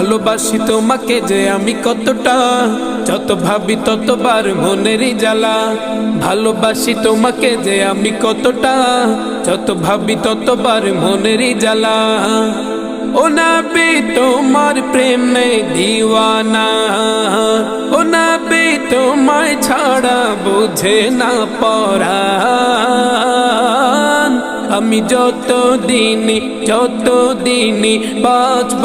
ভালোবাসি তোমাকে যে আমি কতটা, যত ভাবি ততবার মনেরই জ্বালা। ভালোবাসি তোমাকে যে আমি কতটা, যত ভাবি ততবার মনেরই জ্বালা। ও নবী তোমার প্রেমে দিওয়ানা, ও নবী তোমায় ছাড়া বুঝে না পড়া আমি যত দিনই যত দিনই বাঁচব